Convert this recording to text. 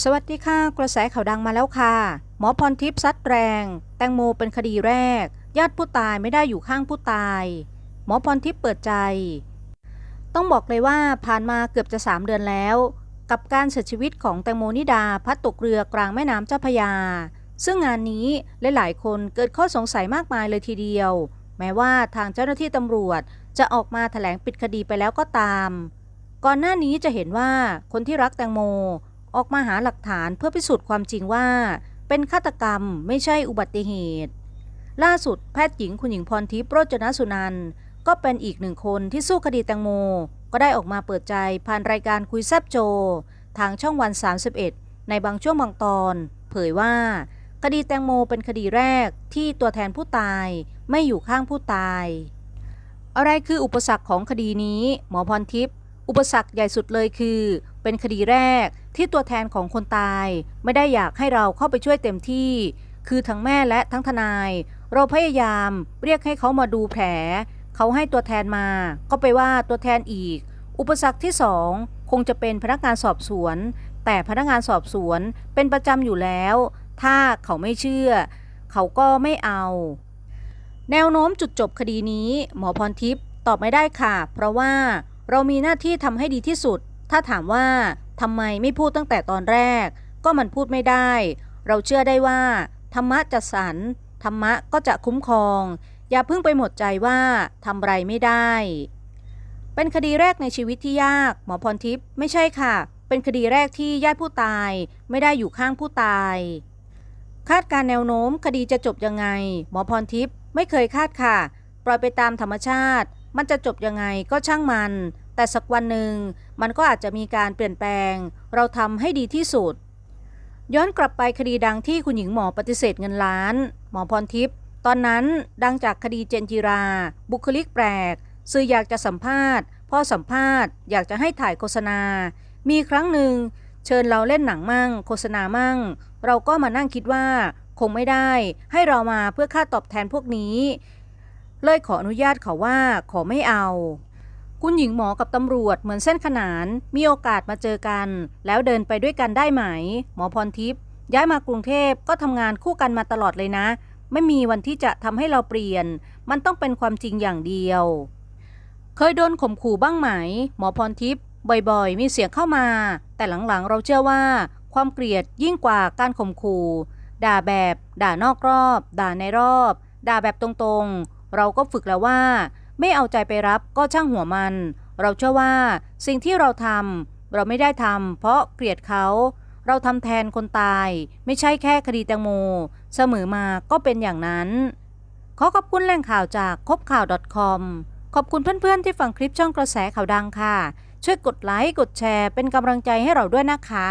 สวัสดีค่ะ กระแสข่าวดังมาแล้วค่ะ หมอพรทิพย์ซัดแรง แตงโมเป็นคดีแรก ญาติผู้ตายไม่ได้อยู่ข้างผู้ตาย หมอพรทิพย์เปิดใจ ต้องบอกเลยว่าผ่านมาเกือบจะ 3 เดือนแล้ว กับการเสียชีวิตของแตงโมนิดาพัดตกเรือกลางแม่น้ำเจ้าพยา ซึ่งงานนี้หลายๆคนเกิดข้อสงสัยมากมายเลยทีเดียว แม้ว่าทางเจ้าหน้าที่ตำรวจจะออกมาแถลงปิดคดีไปแล้วก็ตาม ก่อนหน้านี้จะเห็นว่าคนที่รักแตงโม ออกมาหาหลักฐานเพื่อพิสูจน์ความจริงว่า เป็นฆาตกรรมไม่ใช่อุบัติเหตุ ล่าสุดแพทย์หญิงคุณหญิงพรทิพย์โรจนสุนันท์ก็เป็นอีกหนึ่งคนที่สู้คดีแตงโม ก็ได้ออกมาเปิดใจผ่านรายการคุยแซบโจ ทางช่องวัน 31 ในบางช่วงบางตอน เผยว่า คดีแตงโมเป็นคดีแรกที่ตัวแทนผู้ตายไม่อยู่ข้างผู้ตาย อะไรคืออุปสรรคของคดีนี้ หมอพรทิพย์อุปสรรคใหญ่สุดเลยคือ เป็นคดีแรก ที่ตัวแทนของคนตาย ไม่ได้อยากให้เราเข้าไปช่วยเต็มที่ คือทั้งแม่และทั้งทนาย เราพยายามเรียกให้เขามาดูแผล เขาให้ตัวแทนมา ก็ไปว่าตัวแทนอีก อุปสรรคที่สองคงจะเป็นพนักงานสอบสวน แต่พนักงานสอบสวนเป็นประจำอยู่แล้ว ถ้าเขาไม่เชื่อ เขาก็ไม่เอา แนวโน้มจุดจบคดีนี้ หมอพรทิพย์ตอบไม่ได้ค่ะ เพราะว่าเรามีหน้าที่ทำให้ดีที่สุด ถ้าถามว่า ทำไมไม่พูดตั้งแต่ตอนแรก ก็มันพูดไม่ได้ เราเชื่อได้ว่า ธรรมะจะสรรธรรมะก็จะคุ้มครอง อย่าเพิ่งไปหมดใจว่าทำไรไม่ได้ เป็นคดีแรกในชีวิตที่ยาก หมอพรทิพย์ไม่ใช่ค่ะ เป็นคดีแรกที่ญาติผู้ตายไม่ได้อยู่ข้างผู้ตาย คาดการแนวโน้มคดีจะจบยังไง หมอพรทิพย์ไม่เคยคาดค่ะ ปล่อยไปตามธรรมชาติ มันจะจบยังไงก็ช่างมัน แต่สักวันหนึ่งมันก็อาจจะมีการเปลี่ยนแปลง เราทำให้ดีที่สุด ย้อนกลับไปคดีดังที่คุณหญิงหมอปฏิเสธเงินล้าน หมอพรทิพย์ตอนนั้นดังจากคดีเจนจิรา บุคลิกแปลก สื่ออยากจะสัมภาษณ์ พ่อสัมภาษณ์ อยากจะให้ถ่ายโฆษณา มีครั้งหนึ่ง เชิญเราเล่นหนังมั่ง โฆษณามั่ง เราก็มานั่งคิดว่า คงไม่ได้ ให้เรามาเพื่อค่าตอบแทนพวกนี้ เลยขออนุญาตเขาว่าขอไม่เอา คุณหญิงหมอกับตำรวจเหมือนเส้นขนาน มีโอกาสมาเจอกัน แล้วเดินไปด้วยกันได้ไหม หมอพรทิพย์ย้ายมากรุงเทพก็ทำงานคู่กันมาตลอดเลยนะ ไม่มีวันที่จะทำให้เราเปลี่ยน มันต้องเป็นความจริงอย่างเดียว เคยโดนข่มขู่บ้างไหม หมอพรทิพย์บ่อยๆ มีเสียงเข้ามา แต่หลังๆ เราเชื่อว่า ความเกลียดยิ่งกว่าการข่มขู่ด่าแบบ ด่านอกรอบ ด่าในรอบ ด่าแบบตรงๆ เราก็ฝึกแล้วว่า ไม่เอาใจไปรับก็ช่างหัวมัน เราเชื่อว่าสิ่งที่เราทำเราไม่ได้ทำเพราะเกลียดเขา เราทำแทนคนตาย ไม่ใช่แค่คดีแตงโม เสมอมาก็เป็นอย่างนั้น ขอขอบคุณแหล่งข่าวจากคบข่าว .com ขอบคุณเพื่อนๆที่ฟังคลิปช่องกระแสข่าวดังค่ะ ช่วยกดไลค์กดแชร์เป็นกำลังใจให้เราด้วยนะคะ